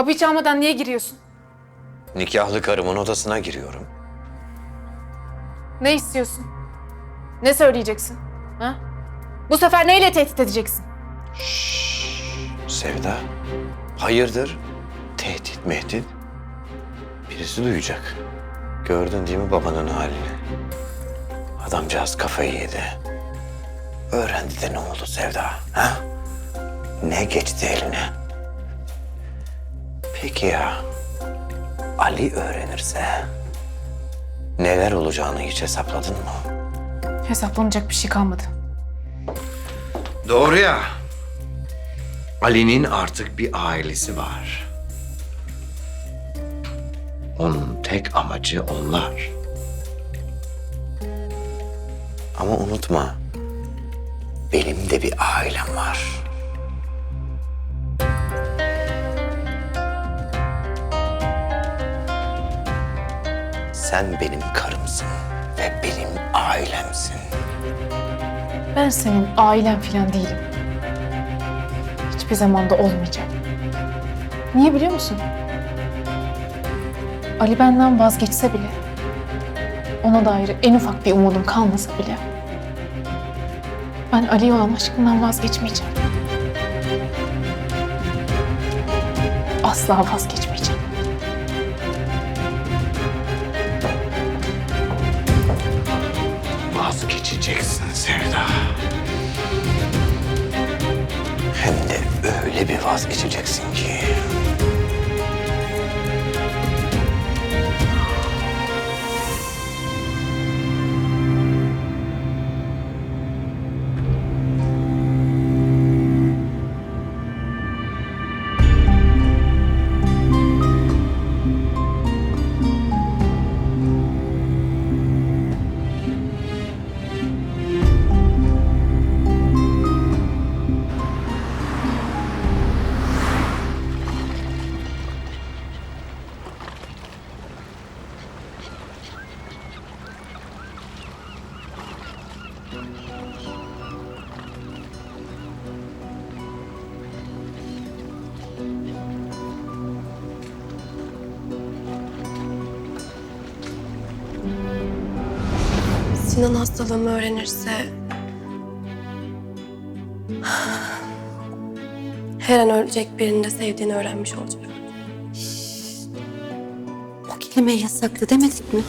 Kapıyı çalmadan niye giriyorsun? Nikahlı karımın odasına giriyorum. Ne istiyorsun? Ne söyleyeceksin? Ha? Bu sefer neyle tehdit edeceksin? Sevda, hayırdır? Tehdit mehdit. Birisi duyacak. Gördün değil mi babanın halini? Adamcağız kafayı yedi. Öğrendi de ne oldu Sevda? Ha? Ne geçti eline? Peki ya Ali öğrenirse neler olacağını hiç hesapladın mı? Hesaplanacak bir şey kalmadı. Doğru ya. Ali'nin artık bir ailesi var. Onun tek amacı onlar. Ama unutma, benim de bir ailem var. Sen benim karımsın ve benim ailemsin. Ben senin ailen falan değilim. Hiçbir zamanda olmayacağım. Niye biliyor musun? Ali benden vazgeçse bile, ona dair en ufak bir umudum kalmasa bile, ben Ali'ye olan aşkımdan vazgeçmeyeceğim. Asla vazgeçmeyeceğim. Vazgeçeceksin Sevda. Hem de öyle bir vazgeçeceksin ki. Sinan hastalığımı öğrenirse... Her an ölecek birinin de sevdiğini öğrenmiş olacak. O kelimeyi yasaklı demedik mi?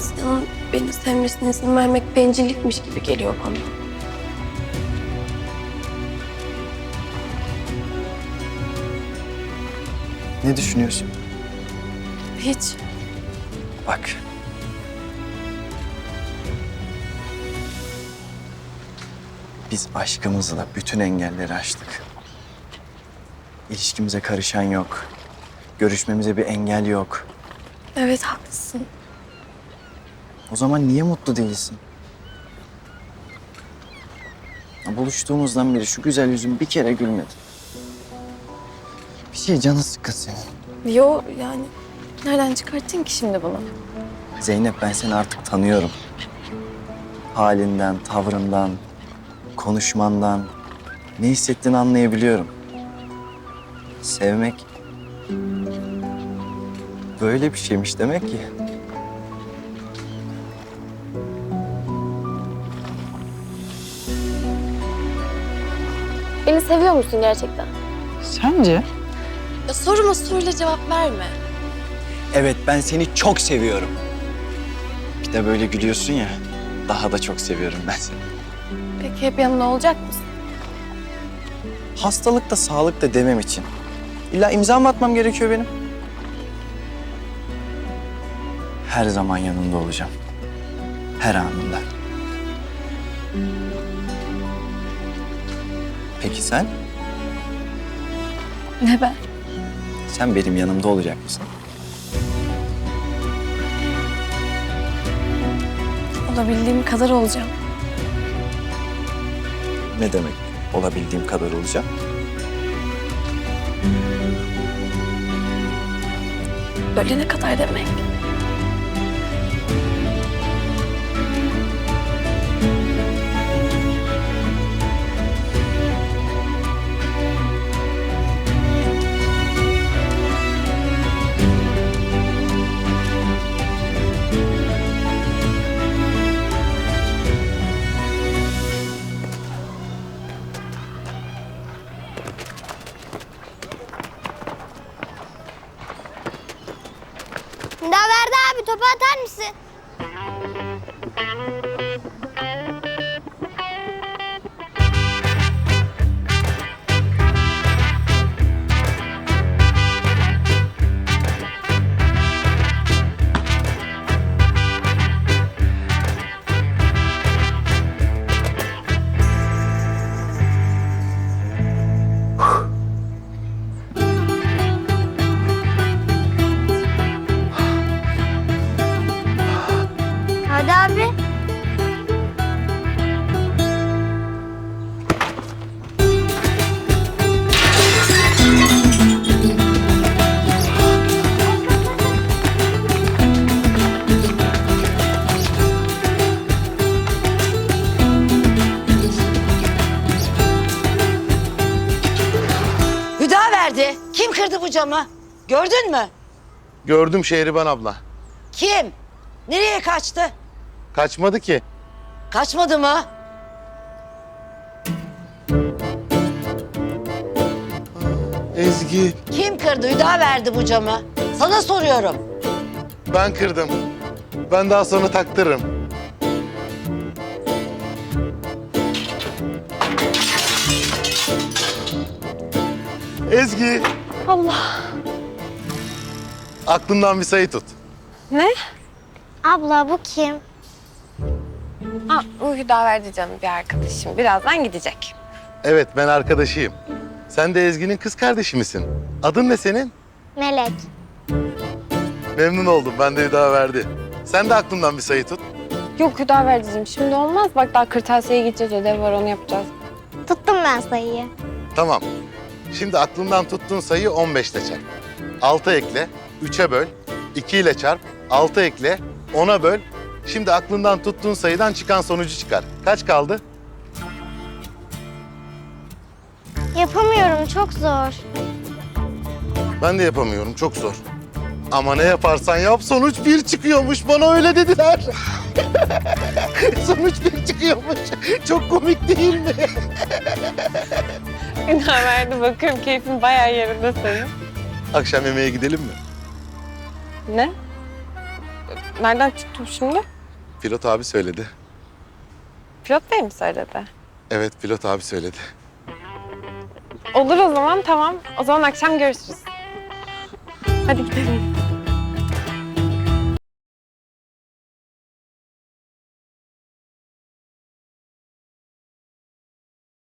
Sinan'ın beni sevmesine izin vermek bencillikmiş gibi geliyor bana. Ne düşünüyorsun? Hiç. Bak. Biz aşkımızla bütün engelleri aştık. İlişkimize karışan yok. Görüşmemize bir engel yok. Evet haklısın. O zaman niye mutlu değilsin? Buluştuğumuzdan beri şu güzel yüzün bir kere gülmedi. Bir şey canı sıkkın senin. Yo yani nereden çıkarttın ki şimdi bunu? Zeynep ben seni artık tanıyorum. Halinden, tavrından, konuşmandan ne hissettiğini anlayabiliyorum. Sevmek böyle bir şeymiş demek ki. Beni seviyor musun gerçekten? Sence? Ya soruma soruyla cevap verme. Evet ben seni çok seviyorum. Bir de böyle gülüyorsun ya. Daha da çok seviyorum ben seni. Peki hep yanımda olacak mısın? Hastalık da sağlık da demem için. İlla imza mı atmam gerekiyor benim? Her zaman yanında olacağım. Her anında. Peki sen? Ne ben? Sen benim yanımda olacak mısın? Olabildiğim kadar olacağım. Ne demek? Olabildiğim kadar olacağım. Ölene kadar demek. Topu atar mısın? Kim kırdı bu camı? Gördün mü? Gördüm Şehriban abla. Kim? Nereye kaçtı? Kaçmadı ki. Kaçmadı mı? Ezgi, Kim kırdı? Hüda verdi bu camı. Sana soruyorum. ben kırdım. Ben daha sonra taktırırım. Ezgi. Allah. Aklından bir sayı tut. Ne? Abla bu kim? Aa, bu Hüdaverdi canım bir arkadaşım. Birazdan gidecek. Evet, ben arkadaşıyım. Sen de Ezgi'nin kız kardeşi misin? Adın ne senin? Melek. Memnun oldum. Ben de daha verdi. Sen de aklından bir sayı tut. Yok Hüdaverdi'cim şimdi olmaz. Bak daha kırtasiyeye gideceğiz. Ödev var onu yapacağız. Tuttum ben sayıyı. Tamam. Şimdi aklından tuttuğun sayıyı 15 ile çarp. 6 ekle, 3'e böl, 2 ile çarp, 6 ekle, 10'a böl. Şimdi aklından tuttuğun sayıdan çıkan sonucu çıkar. Kaç kaldı? Yapamıyorum çok zor. Ben de yapamıyorum, çok zor. Ama ne yaparsan yap sonuç bir çıkıyormuş. Bana öyle dediler. sonuç bir çıkıyormuş. Çok komik değil mi? Hüdaverdi bakıyorum keyfin bayağı yerinde senin. Akşam yemeğe gidelim mi? Ne? Nereden çıktım şimdi? Pilot abi söyledi. Pilot bey mi söyledi? Evet, pilot abi söyledi. Olur o zaman tamam. O zaman akşam görüşürüz. Hadi gidelim.